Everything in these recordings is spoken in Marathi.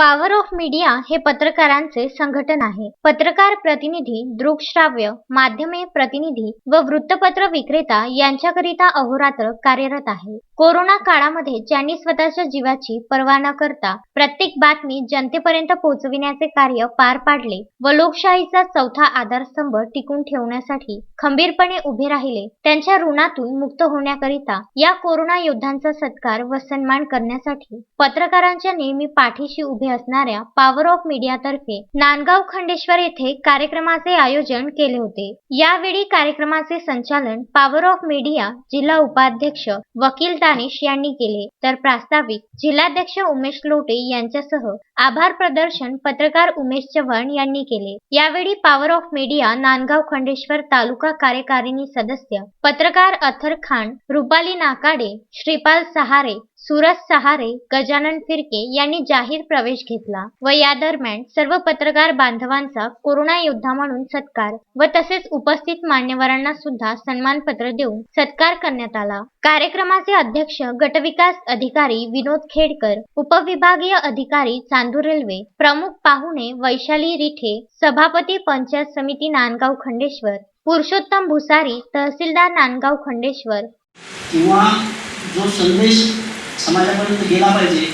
पॉवर ऑफ मीडिया हे पत्रकारांचे संघटन आहे. पत्रकार प्रतिनिधी दृकश्राव्य माध्यमे प्रतिनिधी व वृत्तपत्र विक्रेता यांच्याकरिता अहोरात्र कार्यरत आहे. कोरोना काळामध्ये ज्यांनी स्वतःच्या जीवाची पर्वा न करता प्रत्येक बातमी जनतेपर्यंत पोहोचविण्याचे कार्य पार पाडले व लोकशाहीचा चौथा आधारस्तंभ टिकून ठेवण्यासाठी खंबीरपणे उभे राहिले त्यांच्या ऋणातून मुक्त होण्याकरिता या कोरोना योद्ध्यांचा सत्कार व सन्मान करण्यासाठी पत्रकारांच्या नेहमी पाठीशी उभे असणाऱ्या पॉवर ऑफ मीडियातर्फे नांदगाव खंडेश्वर येथे कार्यक्रमाचे आयोजन केले होते. यावेळी कार्यक्रमाचे संचालन पॉवर ऑफ मीडिया जिल्हा उपाध्यक्ष वकील दानिश यांनी केले. तर प्रास्ताविक जिल्हाध्यक्ष उमेश लोटे यांच्यासह आभार प्रदर्शन पत्रकार उमेश चव्हाण यांनी केले. यावेळी power of media Nandgaon Khandeshwar taluka कार्यकारिणी सदस्य पत्रकार अथर खान रुपाली नाकाडे श्रीपाल सहारे सुरज सहारे गजानन फिरके यांनी जाहीर प्रवेश घेतला व या दरम्यान सर्व पत्रकार बांधवांचा कोरोना योद्धा म्हणून सत्कार व तसेच उपस्थित मान्यवरांना सुद्धा सन्मानपत्र देऊन सत्कार करण्यात आला. कार्यक्रमाचे अध्यक्ष गटविकास अधिकारी विनोद खेडकर उपविभागीय अधिकारी चांदूर रेल्वे प्रमुख पाहुणे वैशाली रिठे सभापती पंचायत समिती नांदगाव खंडेश्वर पुरुषोत्तम भुसारी तहसीलदार नांदगाव खंडेश्वर. किंवा जो संदेश समाजापर्यंत गेला पाहिजे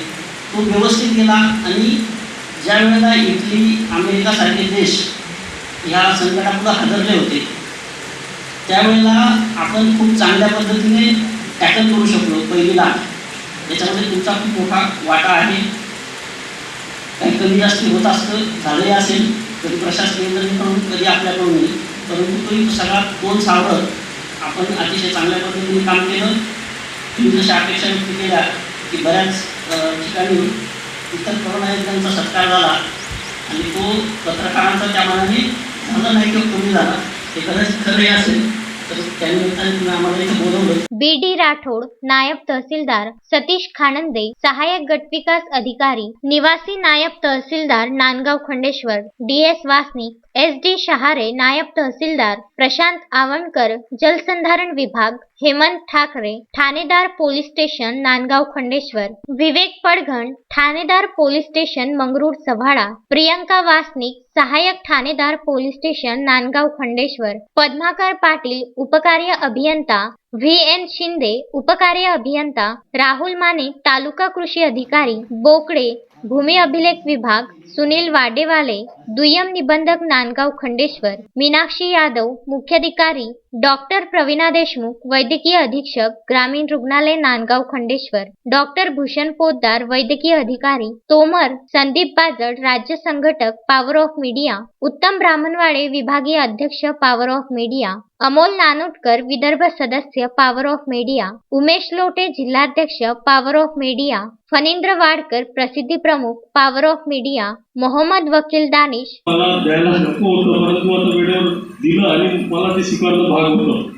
तो व्यवस्थित गेला आणि ज्या वेळेला इटली अमेरिकासारखे देश ह्या संकटापुढं हादरले होते त्यावेळेला आपण खूप चांगल्या पद्धतीने टॅकल करू शकलो पहिलीला. याच्यामध्ये तुमचा खूप मोठा वाटा आहे. काही कमी जास्त होत असतं झालंही असेल कधी प्रशासकीयकडून कधी आपल्याकडून परंतु तो सगळा कोण सावरत आपण अतिशय चांगल्या पद्धतीने काम केलं. तुम्ही जशा अपेक्षा व्यक्त केल्या की बऱ्याच ठिकाणी इतर करोना योद्ध्यांचा सत्कार झाला आणि तो पत्रकारांचा त्या मनाने झाला नाही किंवा कमी झाला. हे खरंच खरंही असेल. बी डी राठोड नायब तहसीलदार सतीश खानंदे सहाय्यक गटविकास अधिकारी निवासी नायब तहसीलदार Nandgaon Khandeshwar D S Wasnik S D Shahare नायब तहसीलदार प्रशांत आवणकर जलसंधारण विभाग हेमंत ठाकरे ठाणेदार पोलीस स्टेशन नांदगाव खंडेश्वर विवेक पडघण ठाणेदार पोलीस स्टेशन मंगरूळ सव्हाळा प्रियंका वासनिक सहाय्यक ठाणेदार पोलीस स्टेशन नांदगाव खंडेश्वर पद्माकर पाटील उपकार्य अभियंता व्ही एन शिंदे उपकार्य अभियंता राहुल माने तालुका कृषी अधिकारी बोकडे भूमी अभिलेख विभाग सुनील वाडेवाले दुय्यम निबंधक नांदगाव खंडेश्वर मीनाक्षी यादव मुख्याधिकारी डॉक्टर प्रवीणा देशमुख वैद्यकीय अधीक्षक ग्रामीण रुग्णालय नांदगाव खंडेश्वर डॉक्टर भूषण पोद्दार वैद्यकीय अधिकारी तोमर संदीप बाजड राज्य संघटक पॉवर ऑफ मीडिया उत्तम ब्राह्मणवाडे विभागीय अध्यक्ष power of media Amol Nanotkar Vidarbha सदस्य power of media Umesh Lote जिल्हाध्यक्ष power of media Phanindra Wadkar प्रसिद्धी प्रमुख पॉवर ऑफ मीडिया मोहम्मद वकील दानिश. मला द्यायला नको होतं परंतु आता वेळेवर दिलं आणि मला ते स्वीकारणं भाग होतं.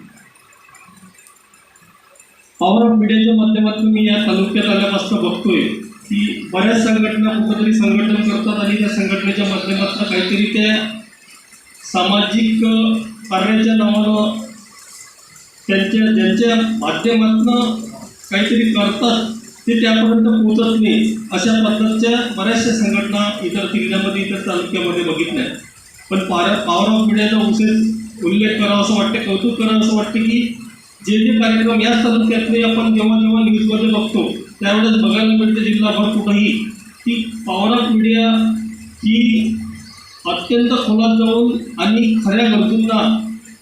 पॉवर ऑफ मीडियाच्या माध्यमातून मी या तालुक्यात आल्यापासून बघतोय की बऱ्याच संघटना कुठंतरी संघटन करतात आणि त्या संघटनेच्या माध्यमातून काहीतरी त्या सामाजिक कार्याच्या नावानं त्यांच्या ज्यांच्या माध्यमातून काहीतरी करतात ते त्यापर्यंत पोहोचत नाही अशा पद्धतीच्या बऱ्याचशा संघटना इतर जिल्ह्यामध्ये इतर तालुक्यामध्ये बघितल्या पण पार पॉवर ऑफ मीडियाचा विशेष उल्लेख करावा असं वाटते कौतुक करावं असं वाटते की जे जे कार्यक्रम याच तालुक्यातले आपण जेव्हा जेव्हा न्यूजमध्ये बघतो त्यावेळेस बघायला मिळते जिल्हाभर कुठंही की पॉवर ऑफ मीडिया ही अत्यंत खोलात जाऊन आणि खऱ्या गरजूंना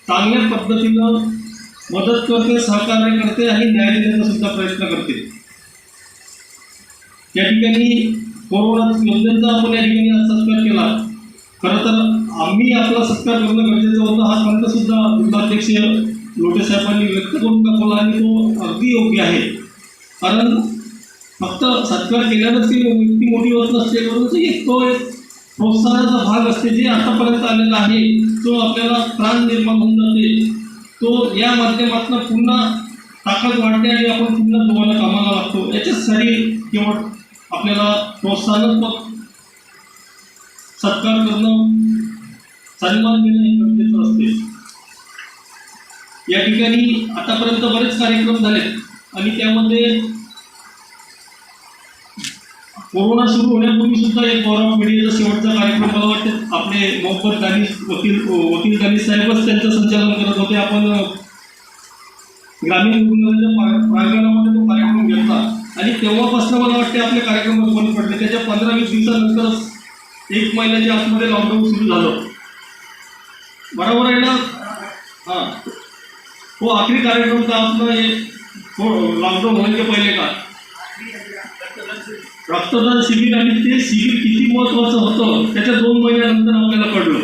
चांगल्या पद्धतीनं मदत करते सहकार्य करते आणि न्याय देण्याचा सुद्धा प्रयत्न करते. या ठिकाणी कोरोना योजनेचा आपण या ठिकाणी सत्कार केला. खरं तर आम्ही आपला सत्कार करणं गरजेचं होतं हा खंत सुद्धा जिल्हाध्यक्ष लोटे साहेबांनी व्यक्त करून दाखवला आणि तो अगदी योग्य आहे. कारण फक्त सत्कार केल्यानंच ती व्यक्ती मोठी होत नसते परंतु एक तो एक प्रोत्साहनाचा भाग असते जे आतापर्यंत आलेला आहे तो आपल्याला प्राण निर्माण होऊन जाते. तो या माध्यमातून पुन्हा ताकद वाढते आणि आपण पुन्हा तुम्हाला कामाला लागतो. याच्यासाठी केवळ आपल्याला प्रोत्साहनात्मक सत्कार करणं सन्मान देणं हे गरजेचं असते. या ठिकाणी आतापर्यंत बरेच कार्यक्रम झाले आणि त्यामध्ये कोरोना सुरू होण्यापूर्वी सुद्धा एक गौरव मीडियाचा शेवटचा कार्यक्रम मला वाटतं आपले मोहम्मद दानिश वकील वकील दानिश साहेबच त्यांचं संचालन करत होते. आपण ग्रामीण रुग्णालयाच्या प्रांगणामध्ये तो कार्यक्रम घेतला. आणि तेव्हापासून मला वाटते आपले कार्यक्रम बंद पडले. त्याच्या पंधरा वीस दिवसानंतरच एक महिन्याच्या आतमध्ये लॉकडाऊन सुरू झालं. बरोबर आहे ना? हां. हो आखरी कार्यक्रम तर आपलं हे हो लॉकडाऊन होने पहिले का? रक्तदान शिबिर आणि ते शिबिर किती महत्त्वाचं होतं त्याच्या दोन महिन्यानंतर आपल्याला कळलं.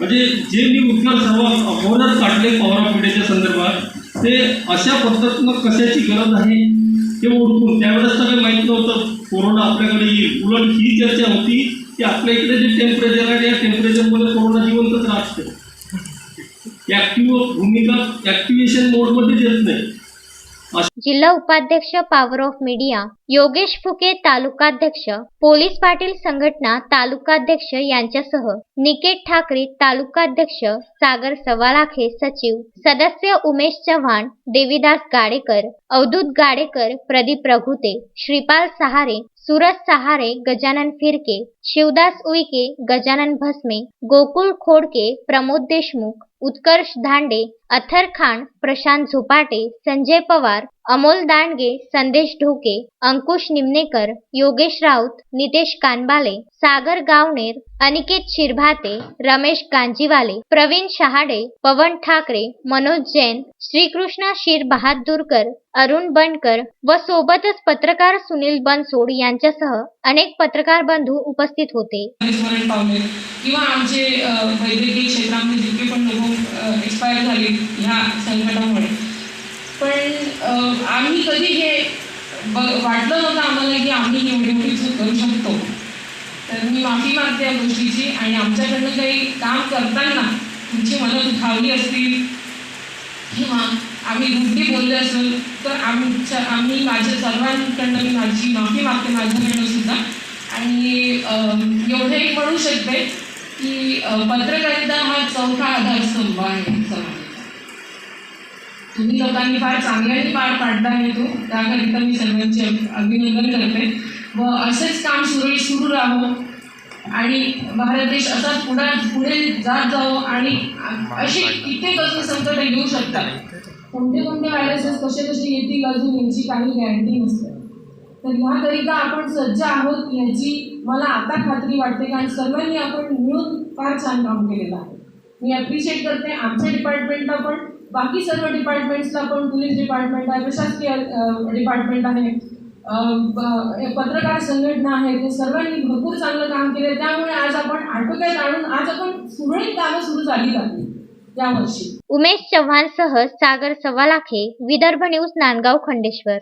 म्हणजे जे मी उत्तर सर्व अगोदर काढले पॉवर पिढीच्या संदर्भात ते अशा पद्धतीनं कशाची गरज आहे? ते ओळखून त्यावेळेस सगळं माहीत नव्हतं. कोरोना आपल्याकडे येईल. उलट ही चर्चा होती की आपल्या इकडे जे टेम्परेचर आहे त्या टेम्परेचरमध्ये कोरोना जिवंतच राहते. ॲक्टिव्ह भूमिका ॲक्टिव्हेशन मोडमध्ये येत नाही. जिल्हा उपाध्यक्ष power of media Yogesh Phuke तालुकाध्यक्ष पोलीस पाटील संघटना तालुकाध्यक्ष यांच्यासह निकेत ठाकरे तालुकाध्यक्ष सागर सवालाखे सचिव सदस्य उमेश चव्हाण देवीदास गाडेकर अवधूत गाडेकर प्रदीप रघुते श्रीपाल सहारे सुरज सहारे गजानन फिरके शिवदास उईके गजानन भस्मे गोकुळ खोडके प्रमोद देशमुख उत्कर्ष धांडे अथर खान प्रशांत झोपाटे संजय पवार अमोल दांडगे संदेश ढोके अंकुश निमनेकर योगेश राऊत नितेश कानबाले सागर गावणेर अनिकेत शिरभाते रमेश गांजीवाले प्रवीण शहाडे पवन ठाकरे मनोज जैन श्रीकृष्ण शिर बहादूरकर अरुण बनकर व सोबतच पत्रकार सुनील बनसोड यांच्यासह अनेक पत्रकार बंधू उपस्थित होते. किंवा आमचे वैद्यकीय क्षेत्रामध्ये जितके पण लोक एक्सपायर झाले ह्या संकटामुळे. पण आम्ही कधी हे ब वाटलं नव्हतं आम्हाला की आम्ही एवढी करू शकतो. तर मी माफी मागते या गोष्टीची आणि आमच्याकडनं काही काम करताना तुमची मनं दुखावली असतील किंवा आम्ही रुटी बोलले असेल तर आमच्या आम्ही माझ्या सर्वांकडनं मी माझी माफी मागते माझ्याकडनं सुद्धा. आणि एवढं एक म्हणू शकते की पत्रकारिता हा चौथा आधारस्तंभ आहे. समाजाचा तुम्ही लोकांनी फार चांगल्याने पार पाडला आहे तो. त्याकरिता मी सर्वांचे अभिनंदन करते. व असेच काम सुरळीत सुरू राहावं आणि भारत देश असा पुढे पुढे जात जावं आणि अशी कित्येक असे संकट येऊ शकतात कोणते कोणते व्हायरसेस कसे कसे येतील अजून यांची काही गॅरंटी नसते. तर ह्याकरिता आपण सज्ज आहोत याची मला आता खात्री वाटते कारण सर्वांनी आपण मिळून फार छान काम केलेलं आहे. मी अप्रिशिएट करते आमच्या डिपार्टमेंटला पण. बाकी सर्व डिपार्टमेंट्सला पण पोलीस डिपार्टमेंट आहे प्रशासकीय डिपार्टमेंट आहे. पत्रकार संघटना आहे ते सर्वांनी भरपूर चांगलं काम केलं त्यामुळे आज आपण आटोक्यात आणून आज आपण सुरळीत कामं सुरू झाली लागली यावर्षी. उमेश चव्हाणसह सागर सवालाखे विदर्भ न्यूज नांदगाव खंडेश्वर.